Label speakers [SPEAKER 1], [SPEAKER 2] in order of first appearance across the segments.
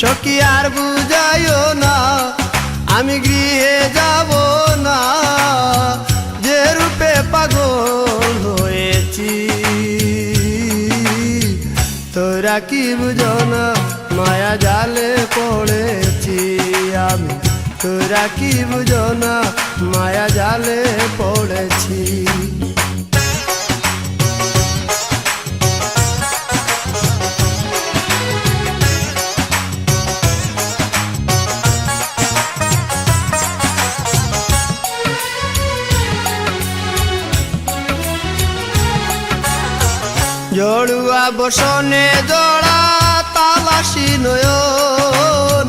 [SPEAKER 1] সখী আর বুঝাইও না, আমি গৃহে যাব না। যে রূপে পাগল হয়েছি, তোরা কি বুঝো না, মায়া জালে পড়েছি আমি। তোরা কি বুঝো না, মায়া জালে পড়েছি। জড়ুয়া বসনে জড়া তালাসি নয়ন,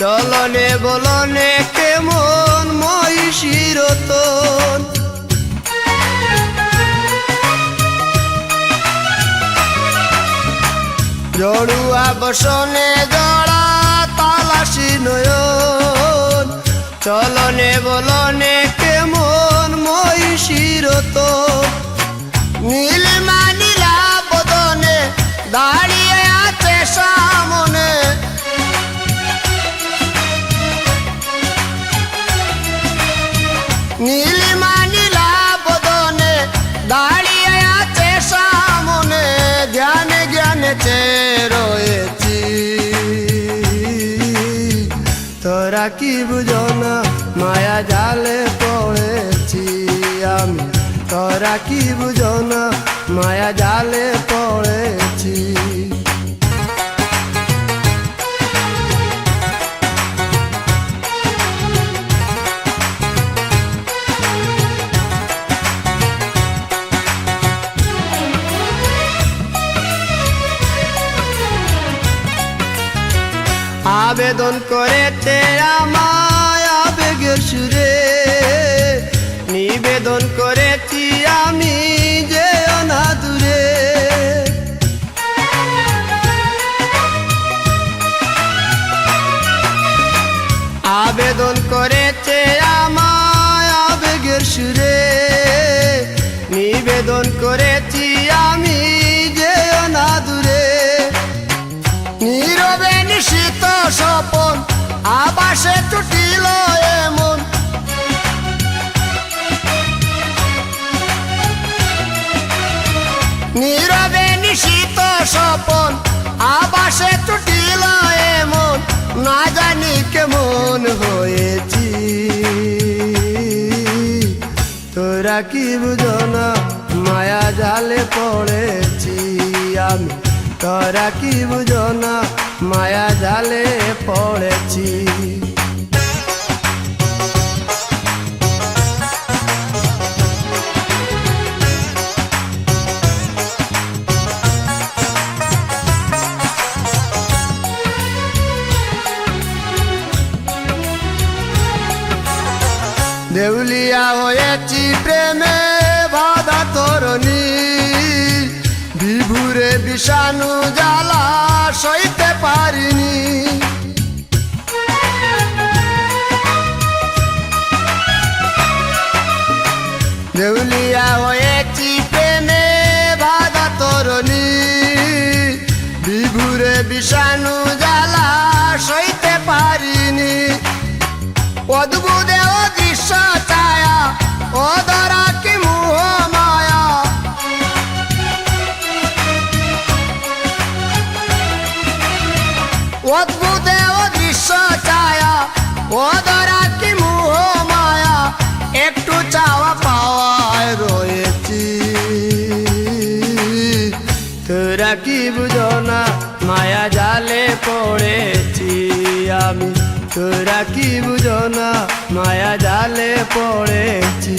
[SPEAKER 1] চলনে বলনে কেমন মহিষিরতন জড়ুয়া বসনে জড়া তালাসি নয়ন, চলনে বলনে তোরা কি বুঝো না? মায়া জালে পড়েছি আমি। তোরা কি বুঝো না? মায়া জালে আবেদন করেতে আমায় আবেগের সুরে। নিবেদন করেছি আমি যে অনাদুরে। আবেদন করে করেছে আমায় আবেগের সুরে। নিবেদন স্বপন আবাসে টুটিল এমন। নীরবে নিশিত স্বপন আবাসে টুটিল এমন। না জানি কেমন হয়েছি। তোরা কি বুঝো না, মায়া জালে পড়েছি আমি। তোরা কি বুঝো না মায়া জালে পড়েছি। দেউলিয়া হয়েছি প্রেমে বাধা তরণী। বিভুরে বিষাণু জ্বালা দেউলিয়া হয়েছি প্রেমে বাধা তরণী? বিভুরে বিষাণু জ্বালা সইতে পারিনি। অদ্ভুত অদৃশ্য ছায়া অধরা কি মুহ মায়া? অদ্ভুত অদৃশ্য ছায়া অধরা কি মুহ মায়া? একটু চাওয়া জালে পড়েছি আমি। তোরা কি বুঝো না মায়া জালে পড়েছি।